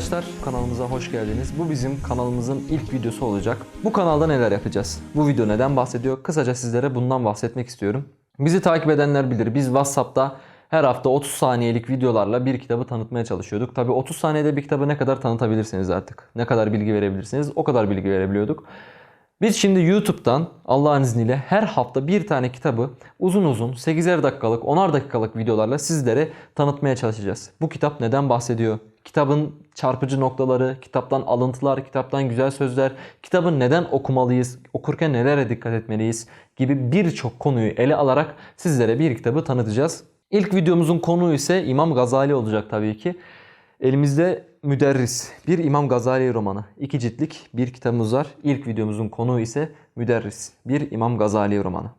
Arkadaşlar kanalımıza hoş geldiniz. Bu bizim kanalımızın ilk videosu olacak. Bu kanalda neler yapacağız? Bu video neden bahsediyor? Kısaca sizlere bundan bahsetmek istiyorum. Bizi takip edenler bilir. Biz WhatsApp'ta her hafta 30 saniyelik videolarla bir kitabı tanıtmaya çalışıyorduk. Tabii 30 saniyede bir kitabı ne kadar tanıtabilirsiniz artık. Ne kadar bilgi verebilirsiniz o kadar bilgi verebiliyorduk. Biz şimdi YouTube'dan Allah'ın izniyle her hafta bir tane kitabı uzun uzun 8'er dakikalık 10'ar dakikalık videolarla sizlere tanıtmaya çalışacağız. Bu kitap neden bahsediyor? Kitabın çarpıcı noktaları, kitaptan alıntılar, kitaptan güzel sözler, kitabı neden okumalıyız, okurken nelere dikkat etmeliyiz gibi birçok konuyu ele alarak sizlere bir kitabı tanıtacağız. İlk videomuzun konuğu ise İmam Gazali olacak tabii ki. Elimizde Müderris, bir İmam Gazali romanı. İki ciltlik bir kitabımız var. İlk videomuzun konuğu ise Müderris, bir İmam Gazali romanı.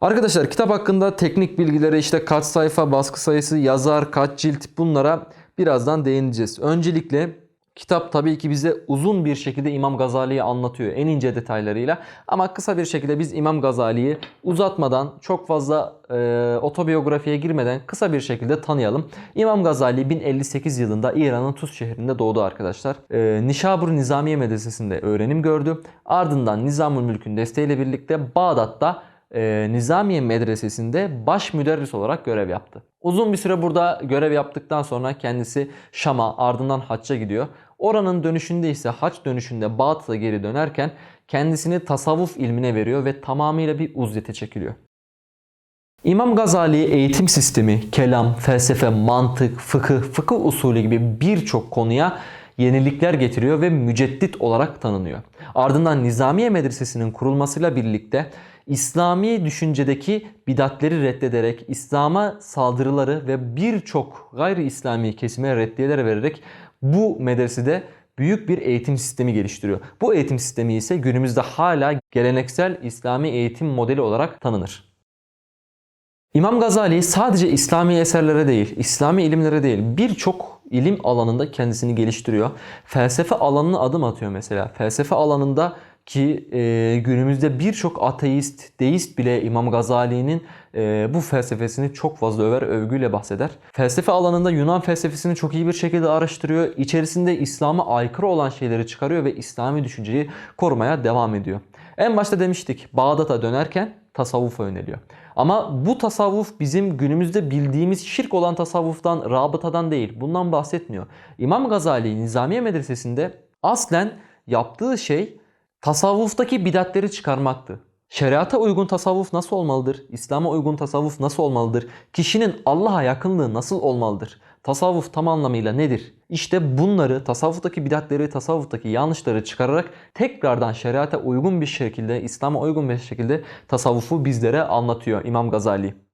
Arkadaşlar kitap hakkında teknik bilgilere işte kaç sayfa, baskı sayısı, yazar, kaç cilt bunlara birazdan değineceğiz. Öncelikle kitap tabii ki bize uzun bir şekilde İmam Gazali'yi anlatıyor en ince detaylarıyla. Ama kısa bir şekilde biz İmam Gazali'yi uzatmadan çok fazla e, otobiyografiye girmeden kısa bir şekilde tanıyalım. İmam Gazali 1058 yılında İran'ın Tuz şehrinde doğdu arkadaşlar. E, Nişabur Nizamiye Medresesi'nde öğrenim gördü. Ardından Nizamül Mülk'ün desteğiyle birlikte Bağdat'ta e, Nizamiye Medresesi'nde baş müderris olarak görev yaptı. Uzun bir süre burada görev yaptıktan sonra kendisi Şam'a ardından Haç'a gidiyor. Oranın dönüşünde ise Haç dönüşünde Bağdat'a geri dönerken kendisini tasavvuf ilmine veriyor ve tamamıyla bir uzlete çekiliyor. İmam Gazali eğitim sistemi, kelam, felsefe, mantık, fıkıh, fıkıh usulü gibi birçok konuya yenilikler getiriyor ve müceddit olarak tanınıyor. Ardından Nizamiye Medresesi'nin kurulmasıyla birlikte İslami düşüncedeki bidatleri reddederek, İslam'a saldırıları ve birçok gayri İslami kesime reddiyeler vererek bu medresede büyük bir eğitim sistemi geliştiriyor. Bu eğitim sistemi ise günümüzde hala geleneksel İslami eğitim modeli olarak tanınır. İmam Gazali sadece İslami eserlere değil, İslami ilimlere değil birçok ilim alanında kendisini geliştiriyor. Felsefe alanına adım atıyor mesela. Felsefe alanında ki e, günümüzde birçok ateist, deist bile İmam Gazali'nin e, bu felsefesini çok fazla över, övgüyle bahseder. Felsefe alanında Yunan felsefesini çok iyi bir şekilde araştırıyor. İçerisinde İslam'a aykırı olan şeyleri çıkarıyor ve İslami düşünceyi korumaya devam ediyor. En başta demiştik Bağdat'a dönerken tasavvufa yöneliyor. Ama bu tasavvuf bizim günümüzde bildiğimiz şirk olan tasavvuftan, rabıtadan değil. Bundan bahsetmiyor. İmam Gazali Nizamiye Medresesi'nde aslen yaptığı şey tasavvuftaki bidatleri çıkarmaktı. Şeriata uygun tasavvuf nasıl olmalıdır? İslam'a uygun tasavvuf nasıl olmalıdır? Kişinin Allah'a yakınlığı nasıl olmalıdır? Tasavvuf tam anlamıyla nedir? İşte bunları, tasavvuftaki bidatleri, tasavvuftaki yanlışları çıkararak tekrardan şeriata uygun bir şekilde, İslam'a uygun bir şekilde tasavvufu bizlere anlatıyor İmam Gazali.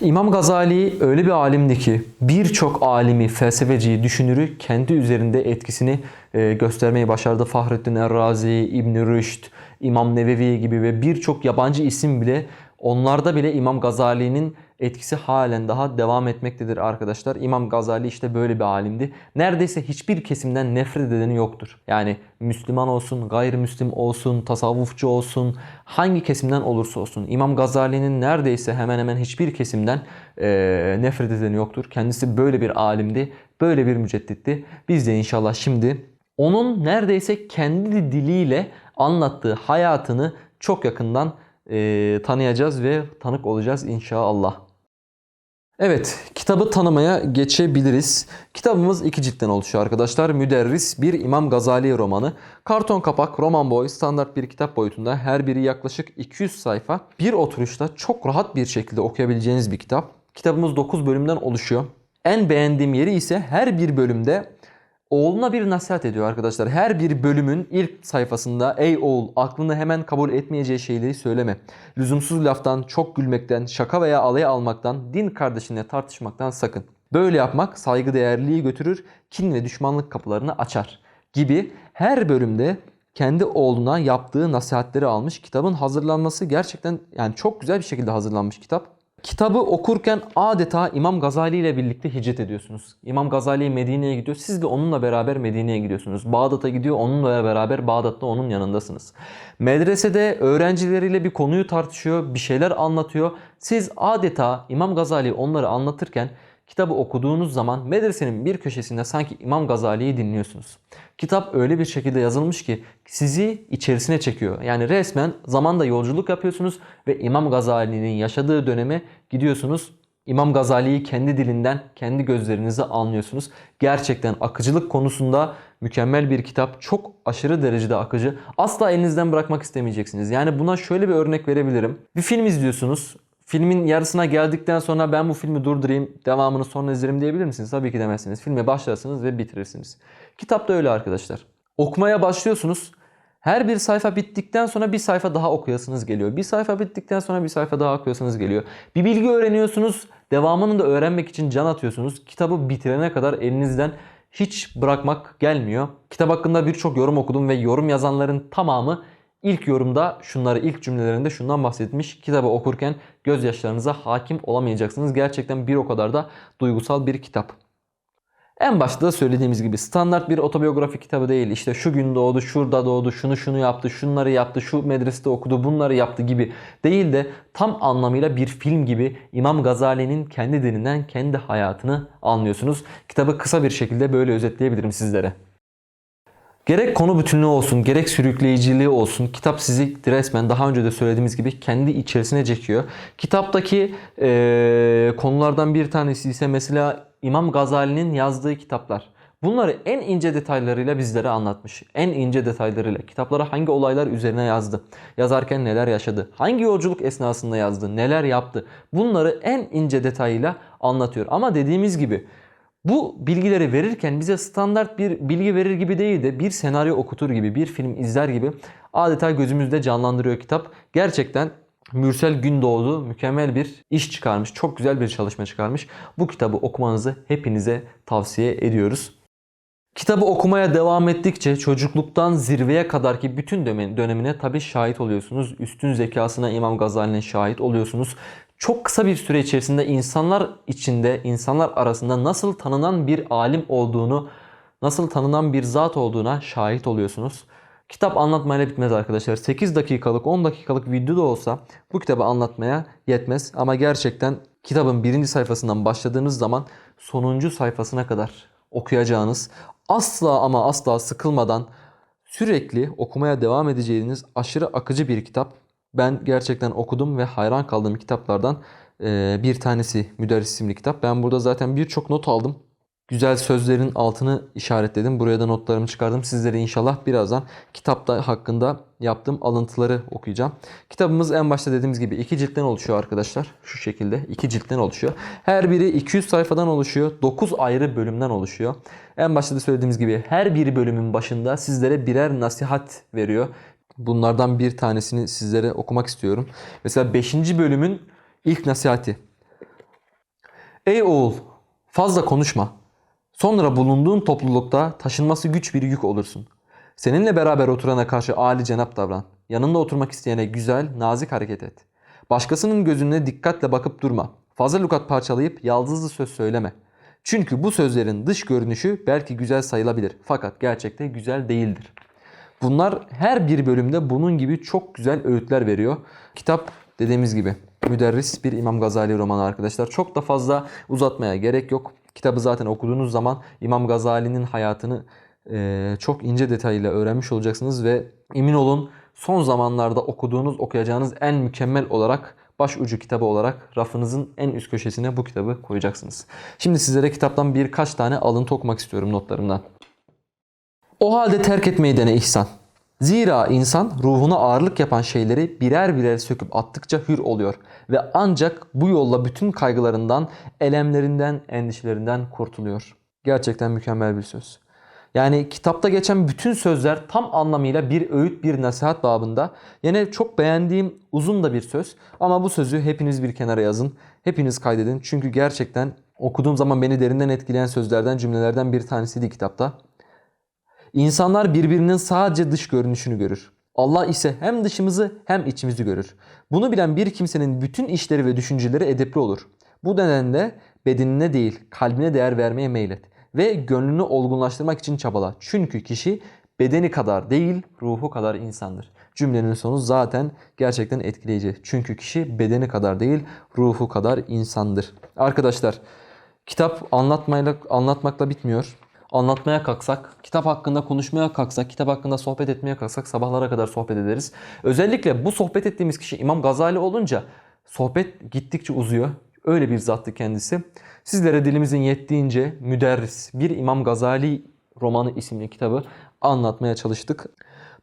İmam Gazali öyle bir alimdi ki birçok alimi, felsefeciyi, düşünürü kendi üzerinde etkisini e, göstermeyi başardı. Fahrettin Errazi, İbn Rüşd, İmam Nevevi gibi ve birçok yabancı isim bile onlarda bile İmam Gazali'nin etkisi halen daha devam etmektedir arkadaşlar. İmam Gazali işte böyle bir alimdi. Neredeyse hiçbir kesimden nefret edeni yoktur. Yani Müslüman olsun, gayrimüslim olsun, tasavvufçu olsun, hangi kesimden olursa olsun. İmam Gazali'nin neredeyse hemen hemen hiçbir kesimden e, nefret edeni yoktur. Kendisi böyle bir alimdi, böyle bir mücedditti. Biz de inşallah şimdi onun neredeyse kendi diliyle anlattığı hayatını çok yakından e, tanıyacağız ve tanık olacağız inşallah. Evet, kitabı tanımaya geçebiliriz. Kitabımız iki ciltten oluşuyor arkadaşlar. Müderris bir İmam Gazali romanı. Karton kapak, roman boy, standart bir kitap boyutunda. Her biri yaklaşık 200 sayfa. Bir oturuşta çok rahat bir şekilde okuyabileceğiniz bir kitap. Kitabımız 9 bölümden oluşuyor. En beğendiğim yeri ise her bir bölümde oğluna bir nasihat ediyor arkadaşlar. Her bir bölümün ilk sayfasında ey oğul aklını hemen kabul etmeyeceği şeyleri söyleme. Lüzumsuz laftan, çok gülmekten, şaka veya alaya almaktan, din kardeşinle tartışmaktan sakın. Böyle yapmak saygı değerliliği götürür, kin ve düşmanlık kapılarını açar gibi her bölümde kendi oğluna yaptığı nasihatleri almış. Kitabın hazırlanması gerçekten yani çok güzel bir şekilde hazırlanmış kitap. Kitabı okurken adeta İmam Gazali ile birlikte hicret ediyorsunuz. İmam Gazali Medine'ye gidiyor. Siz de onunla beraber Medine'ye gidiyorsunuz. Bağdat'a gidiyor. Onunla beraber Bağdat'ta onun yanındasınız. Medresede öğrencileriyle bir konuyu tartışıyor. Bir şeyler anlatıyor. Siz adeta İmam Gazali onları anlatırken kitabı okuduğunuz zaman medresenin bir köşesinde sanki İmam Gazali'yi dinliyorsunuz. Kitap öyle bir şekilde yazılmış ki sizi içerisine çekiyor. Yani resmen zamanda yolculuk yapıyorsunuz ve İmam Gazali'nin yaşadığı döneme gidiyorsunuz. İmam Gazali'yi kendi dilinden, kendi gözlerinize anlıyorsunuz. Gerçekten akıcılık konusunda mükemmel bir kitap. Çok aşırı derecede akıcı. Asla elinizden bırakmak istemeyeceksiniz. Yani buna şöyle bir örnek verebilirim. Bir film izliyorsunuz. Filmin yarısına geldikten sonra ben bu filmi durdurayım, devamını sonra izlerim diyebilir misiniz? Tabii ki demezsiniz. Filme başlarsınız ve bitirirsiniz. Kitap da öyle arkadaşlar. Okumaya başlıyorsunuz. Her bir sayfa bittikten sonra bir sayfa daha okuyasınız geliyor. Bir sayfa bittikten sonra bir sayfa daha okuyasınız geliyor. Bir bilgi öğreniyorsunuz. Devamını da öğrenmek için can atıyorsunuz. Kitabı bitirene kadar elinizden hiç bırakmak gelmiyor. Kitap hakkında birçok yorum okudum ve yorum yazanların tamamı ilk yorumda şunları ilk cümlelerinde şundan bahsetmiş. Kitabı okurken gözyaşlarınıza hakim olamayacaksınız. Gerçekten bir o kadar da duygusal bir kitap. En başta da söylediğimiz gibi standart bir otobiyografi kitabı değil. İşte şu gün doğdu, şurada doğdu, şunu şunu yaptı, şunları yaptı, şu medresede okudu, bunları yaptı gibi değil de tam anlamıyla bir film gibi İmam Gazali'nin kendi dilinden kendi hayatını anlıyorsunuz. Kitabı kısa bir şekilde böyle özetleyebilirim sizlere. Gerek konu bütünlüğü olsun, gerek sürükleyiciliği olsun kitap sizi resmen daha önce de söylediğimiz gibi kendi içerisine çekiyor. Kitaptaki eee, konulardan bir tanesi ise mesela İmam Gazali'nin yazdığı kitaplar. Bunları en ince detaylarıyla bizlere anlatmış. En ince detaylarıyla. Kitaplara hangi olaylar üzerine yazdı? Yazarken neler yaşadı? Hangi yolculuk esnasında yazdı? Neler yaptı? Bunları en ince detayıyla anlatıyor. Ama dediğimiz gibi bu bilgileri verirken bize standart bir bilgi verir gibi değil de bir senaryo okutur gibi, bir film izler gibi adeta gözümüzde canlandırıyor kitap. Gerçekten Mürsel Gündoğdu mükemmel bir iş çıkarmış. Çok güzel bir çalışma çıkarmış. Bu kitabı okumanızı hepinize tavsiye ediyoruz. Kitabı okumaya devam ettikçe çocukluktan zirveye kadarki bütün dönem- dönemine tabi şahit oluyorsunuz. Üstün zekasına İmam Gazali'nin şahit oluyorsunuz. Çok kısa bir süre içerisinde insanlar içinde, insanlar arasında nasıl tanınan bir alim olduğunu, nasıl tanınan bir zat olduğuna şahit oluyorsunuz. Kitap anlatmayla bitmez arkadaşlar. 8 dakikalık, 10 dakikalık video da olsa bu kitabı anlatmaya yetmez. Ama gerçekten kitabın birinci sayfasından başladığınız zaman sonuncu sayfasına kadar okuyacağınız, asla ama asla sıkılmadan sürekli okumaya devam edeceğiniz aşırı akıcı bir kitap. Ben gerçekten okudum ve hayran kaldığım kitaplardan bir tanesi Müderris isimli kitap. Ben burada zaten birçok not aldım. Güzel sözlerin altını işaretledim. Buraya da notlarımı çıkardım. Sizlere inşallah birazdan kitapta hakkında yaptığım alıntıları okuyacağım. Kitabımız en başta dediğimiz gibi iki ciltten oluşuyor arkadaşlar. Şu şekilde iki ciltten oluşuyor. Her biri 200 sayfadan oluşuyor. 9 ayrı bölümden oluşuyor. En başta da söylediğimiz gibi her bir bölümün başında sizlere birer nasihat veriyor. Bunlardan bir tanesini sizlere okumak istiyorum. Mesela 5. bölümün ilk nasihati. Ey oğul fazla konuşma. Sonra bulunduğun toplulukta taşınması güç bir yük olursun. Seninle beraber oturana karşı âli cenap davran. Yanında oturmak isteyene güzel, nazik hareket et. Başkasının gözüne dikkatle bakıp durma. Fazla lukat parçalayıp yaldızlı söz söyleme. Çünkü bu sözlerin dış görünüşü belki güzel sayılabilir fakat gerçekte güzel değildir. Bunlar her bir bölümde bunun gibi çok güzel öğütler veriyor. Kitap dediğimiz gibi müderris bir İmam Gazali romanı arkadaşlar. Çok da fazla uzatmaya gerek yok. Kitabı zaten okuduğunuz zaman İmam Gazali'nin hayatını eee, çok ince detayıyla öğrenmiş olacaksınız ve emin olun son zamanlarda okuduğunuz, okuyacağınız en mükemmel olarak başucu kitabı olarak rafınızın en üst köşesine bu kitabı koyacaksınız. Şimdi sizlere kitaptan birkaç tane alıntı okumak istiyorum notlarımdan. O halde terk etmeyi dene ihsan. Zira insan ruhuna ağırlık yapan şeyleri birer birer söküp attıkça hür oluyor ve ancak bu yolla bütün kaygılarından, elemlerinden, endişelerinden kurtuluyor. Gerçekten mükemmel bir söz. Yani kitapta geçen bütün sözler tam anlamıyla bir öğüt, bir nasihat babında. Yine çok beğendiğim uzun da bir söz ama bu sözü hepiniz bir kenara yazın. Hepiniz kaydedin. Çünkü gerçekten okuduğum zaman beni derinden etkileyen sözlerden, cümlelerden bir tanesiydi kitapta. İnsanlar birbirinin sadece dış görünüşünü görür. Allah ise hem dışımızı hem içimizi görür. Bunu bilen bir kimsenin bütün işleri ve düşünceleri edepli olur. Bu nedenle bedenine değil kalbine değer vermeye meylet ve gönlünü olgunlaştırmak için çabala. Çünkü kişi bedeni kadar değil ruhu kadar insandır. Cümlenin sonu zaten gerçekten etkileyici. Çünkü kişi bedeni kadar değil ruhu kadar insandır. Arkadaşlar Kitap anlatmayla anlatmakla bitmiyor. Anlatmaya kalksak, kitap hakkında konuşmaya kalksak, kitap hakkında sohbet etmeye kalksak sabahlara kadar sohbet ederiz. Özellikle bu sohbet ettiğimiz kişi İmam Gazali olunca sohbet gittikçe uzuyor. Öyle bir zattı kendisi. Sizlere dilimizin yettiğince müderris bir İmam Gazali romanı isimli kitabı anlatmaya çalıştık.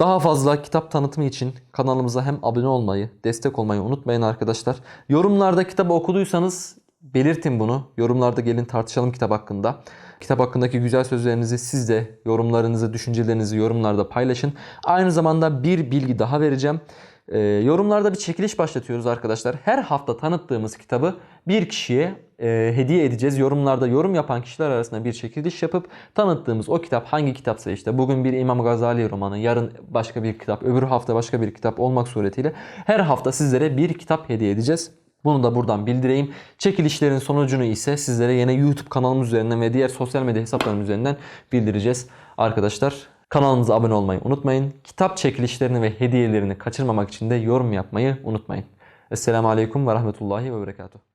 Daha fazla kitap tanıtımı için kanalımıza hem abone olmayı, destek olmayı unutmayın arkadaşlar. Yorumlarda kitabı okuduysanız belirtin bunu. Yorumlarda gelin tartışalım kitap hakkında. Kitap hakkındaki güzel sözlerinizi siz de yorumlarınızı, düşüncelerinizi yorumlarda paylaşın. Aynı zamanda bir bilgi daha vereceğim. Ee, yorumlarda bir çekiliş başlatıyoruz arkadaşlar. Her hafta tanıttığımız kitabı bir kişiye e, hediye edeceğiz. Yorumlarda yorum yapan kişiler arasında bir çekiliş yapıp tanıttığımız o kitap hangi kitapsa işte bugün bir İmam Gazali romanı, yarın başka bir kitap, öbür hafta başka bir kitap olmak suretiyle her hafta sizlere bir kitap hediye edeceğiz. Bunu da buradan bildireyim. Çekilişlerin sonucunu ise sizlere yine YouTube kanalımız üzerinden ve diğer sosyal medya hesaplarım üzerinden bildireceğiz. Arkadaşlar kanalımıza abone olmayı unutmayın. Kitap çekilişlerini ve hediyelerini kaçırmamak için de yorum yapmayı unutmayın. Esselamu Aleyküm ve Rahmetullahi ve Berekatuhu.